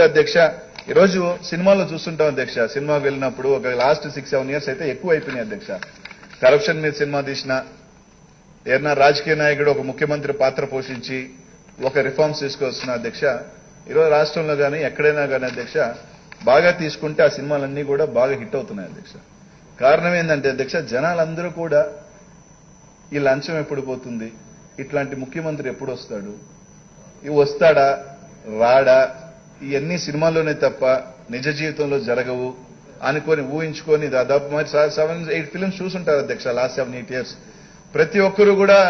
అధ్యక్ష ఈరోజు సినిమాలో చూస్తుంటాం అధ్యక్ష. సినిమాకి వెళ్ళినప్పుడు ఒక లాస్ట్ సిక్స్ సెవెన్ ఇయర్స్ అయితే ఎక్కువ అయిపోయినాయి అధ్యక్ష. కరప్షన్ మీద సినిమా తీసిన ఏదైనా రాజకీయ నాయకుడు ఒక ముఖ్యమంత్రి పాత్ర పోషించి ఒక రిఫార్మ్స్ తీసుకొస్తున్న అధ్యక్ష ఈరోజు రాష్ట్రంలో కానీ ఎక్కడైనా కానీ అధ్యక్ష బాగా తీసుకుంటే ఆ సినిమాలన్నీ కూడా బాగా హిట్ అవుతున్నాయి అధ్యక్ష. కారణం ఏంటంటే అధ్యక్ష జనాలందరూ కూడా ఈ లంచం ఎప్పుడు పోతుంది? ఇట్లాంటి ముఖ్యమంత్రి ఎప్పుడు వస్తాడు? ఇవి వస్తాడా? రాడా? ఇవన్నీ సినిమాల్లోనే తప్ప నిజ జీవితంలో జరగవు అనుకొని ఊహించుకొని దాదాపు మరి సెవెన్ ఎయిట్ ఫిల్మ్స్ చూసుంటారు అధ్యక్ష లాస్ట్ సెవెన్ ఎయిట్ ఇయర్స్ ప్రతి ఒక్కరు కూడా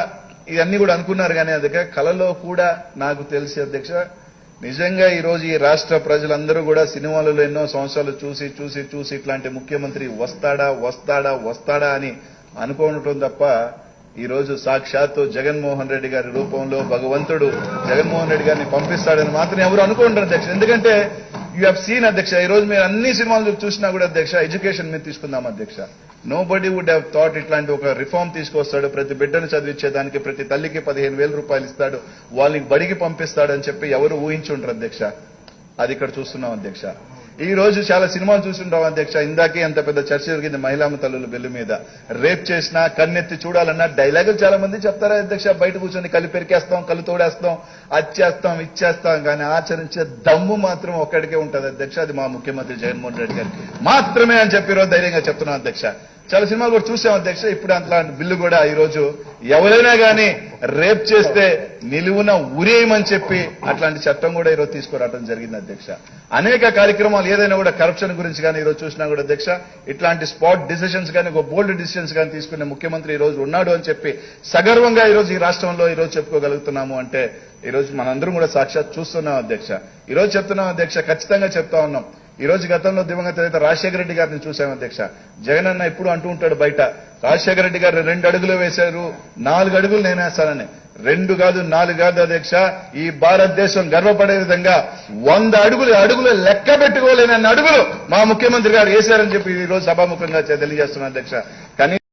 ఇవన్నీ కూడా అనుకున్నారు కానీ అధ్యక్ష కళలో కూడా నాకు తెలిసి అధ్యక్ష నిజంగా ఈ రోజు ఈ రాష్ట్ర ప్రజలందరూ కూడా సినిమాలలో ఎన్నో సంవత్సరాలు చూసి చూసి చూసి ఇట్లాంటి ముఖ్యమంత్రి వస్తాడా వస్తాడా వస్తాడా అని అనుకోవటం తప్ప ఈ రోజు సాక్షాత్తు జగన్మోహన్ రెడ్డి గారి రూపంలో భగవంతుడు జగన్మోహన్ రెడ్డి గారిని పంపిస్తాడని మాత్రం ఎవరు అనుకుంటారు అధ్యక్ష ఎందుకంటే యూ హ్యావ్ సీన్ అధ్యక్ష ఈ రోజు మీరు అన్ని సినిమాలు చూసినా కూడా అధ్యక్ష ఎడ్యుకేషన్ మీద తీసుకుందాం అధ్యక్ష. Nobody would have thought ఇట్లాంటి ఒక రిఫార్మ్ తీసుకొస్తాడు ప్రతి బిడ్డను చదివించేదానికి ప్రతి తల్లికి పదిహేను వేల రూపాయలు ఇస్తాడు వాళ్ళని బడికి పంపిస్తాడని చెప్పి ఎవరు ఊహించుంటారు అధ్యక్ష? అది ఇక్కడ చూస్తున్నాం అధ్యక్ష. ఈ రోజు చాలా సినిమాలు చూసింటాం అధ్యక్ష. ఇందాకే ఎంత పెద్ద చర్చ జరిగింది మహిళామ తల్లుల బిల్లు మీద. రేప్ చేసినా కన్నెత్తి చూడాలన్నా డైలాగులు చాలా మంది చెప్తారా అధ్యక్ష? బయట కూర్చొని కళ్ళు పెరికేస్తాం కళ్ళు తోడేస్తాం అచ్చేస్తాం ఇచ్చేస్తాం కానీ ఆచరించే దమ్ము మాత్రం ఒక్కడికే ఉంటది అధ్యక్ష. అది మా ముఖ్యమంత్రి జగన్మోహన్ రెడ్డి గారికి మాత్రమే అని చెప్పి ఈరోజు ధైర్యంగా చెప్తున్నాం అధ్యక్ష. చాలా సినిమాలు కూడా చూసాం అధ్యక్ష. ఇప్పుడు అట్లాంటి బిల్లు కూడా ఈ రోజు ఎవరైనా కానీ రేప్ చేస్తే నిలువున ఉరేయమని చెప్పి అట్లాంటి చట్టం కూడా ఈరోజు తీసుకురావడం జరిగింది అధ్యక్ష. అనేక కార్యక్రమాలు ఏదైనా కూడా కరప్షన్ గురించి కానీ ఈరోజు చూసినా కూడా అధ్యక్ష ఇట్లాంటి స్పాట్ డిసిషన్స్ కానీ ఒక బోల్డ్ డిసిషన్స్ కానీ తీసుకునే ముఖ్యమంత్రి ఈ రోజు ఉన్నాడు అని చెప్పి సగర్వంగా ఈ రోజు ఈ రాష్ట్రంలో ఈరోజు చెప్పుకోగలుగుతున్నాము అంటే ఈ రోజు మనందరం కూడా సాక్షాత్ చూస్తున్నాం అధ్యక్ష. ఈరోజు చెప్తున్నాం అధ్యక్ష ఖచ్చితంగా చెప్తా ఉన్నాం. ఈ రోజు గతంలో దివంగత నేత రాజశేఖర రెడ్డి గారిని చూశాం అధ్యక్ష. జగన్ అన్న ఎప్పుడు అంటూ ఉంటాడు బయట. రాజశేఖర రెడ్డి గారు రెండు అడుగులు వేశారు నాలుగు అడుగులు నేనేస్తానని. రెండు కాదు నాలుగు కాదు అధ్యక్ష. ఈ భారతదేశం గర్వపడే విధంగా వంద అడుగులు అడుగులు లెక్క పెట్టుకోలేనన్న అడుగులు మా ముఖ్యమంత్రి గారు వేశారని చెప్పి ఈ రోజు సభాముఖంగా తెలియజేస్తున్నారు అధ్యక్ష. కానీ